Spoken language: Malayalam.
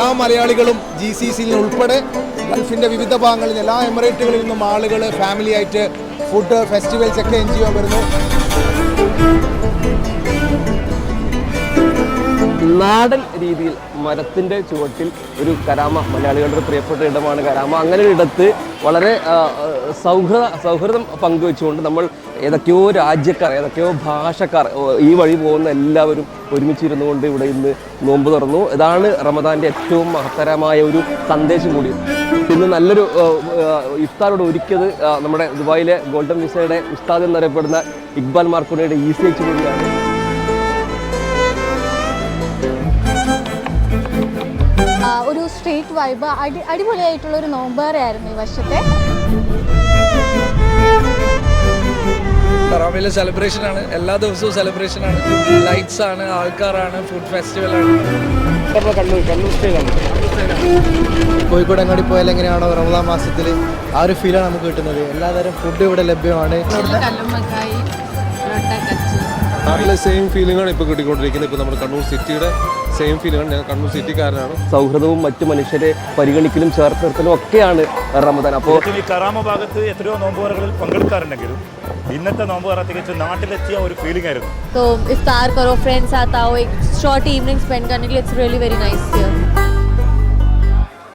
എല്ലാ മലയാളികളും ജി സി സിയിൽ ഉൾപ്പെടെ ഗൾഫിന്റെ വിവിധ ഭാഗങ്ങളിൽ എല്ലാ എമിറേറ്റുകളിൽ നിന്നും ആളുകൾ ഫാമിലി ആയിട്ട് ഫുഡ് ഫെസ്റ്റിവൽസ് ഒക്കെ എൻജോയ് വരുന്നു. നാടൻ രീതിയിൽ മരത്തിന്റെ ചുവട്ടിൽ ഒരു കരാമ മലയാളികളുടെ പ്രിയപ്പെട്ട ഇടമാണ് കരാമ. അങ്ങനെ ഒരു ഇടത്ത് വളരെ സൗഹൃദ സൗഹൃദം പങ്കുവെച്ചുകൊണ്ട് നമ്മൾ ഏതൊക്കെയോ രാജ്യക്കാർ ഏതൊക്കെയോ ഭാഷക്കാർ ഈ വഴി പോകുന്ന എല്ലാവരും ഒരുമിച്ചിരുന്നു കൊണ്ട് ഇവിടെ ഇന്ന് നോമ്പ് തുറന്നു. ഇതാണ് റമദാന്റെ ഏറ്റവും മഹത്തരമായ ഒരു സന്ദേശം കൂടി. ഇന്ന് നല്ലൊരു ഇഫ്താറോട് ഒരുക്കിയത് നമ്മുടെ ദുബായിലെ ഗോൾഡൻ വിസയുടെ ഉസ്താദ് എന്നറിയപ്പെടുന്ന ഇക്ബാൽ മാർക്കുണിയുടെ ഈസി എച്ച് കൂടിയാണ്. ഒരു സ്ട്രീറ്റ് വൈബ് അടി അടിപൊളിയായിട്ടുള്ള ഒരു നോമ്പേറയായിരുന്നു ഈ വർഷത്തെ. തറാവിലെ സെലിബ്രേഷൻ ആണ്. എല്ലാ ദിവസവും സെലിബ്രേഷൻ ആണ്. ലൈറ്റ്സ് ആണ് ആൾക്കാരാണ് ഫുഡ് ഫെസ്റ്റിവൽ ആണ്. കോഴിക്കോട് അങ്ങോട്ട് പോയാൽ എങ്ങനെയാണോ റമദാൻ മാസത്തിൽ ആ ഒരു ഫീലാണ് നമുക്ക് കിട്ടുന്നത്. എല്ലാതരം ഫുഡ് ഇവിടെ ലഭ്യമാണ്. നാട്ടിലെ സെയിം ഫീലിംഗാണ് ഇപ്പോൾ കിട്ടിക്കൊണ്ടിരിക്കുന്നത്. ഇപ്പോൾ നമ്മുടെ കണ്ണൂർ സിറ്റിയുടെ സെയിം ഫീലിംഗാണ് ഞാൻ കണ്ണൂർ സിറ്റിക്കാരനാണ് സൗഹൃദവും മറ്റു മനുഷ്യരെ പരിഗണിക്കലും ചേർത്ത് നിർത്തലും ഒക്കെയാണ് റമദാൻ. അപ്പോൾ ഈ കറാമ ഭാഗത്ത് എത്രയോ നോമ്പുറകളിൽ പങ്കെടുക്കാറുണ്ടെങ്കിലും ഇന്നത്തെ നോമ്പുറ തികച്ച് നാട്ടിലെത്തിയ ഒരു ഫീലിംഗ് ആയിരുന്നു. സോ ഇഫ്താർ കറോ ഫ്രണ്ട്സ് ആത്താവോ ഷോർട്ട് ഈവനിങ് സ്പെൻഡ് കണ്ടെങ്കിൽ it's really very nice here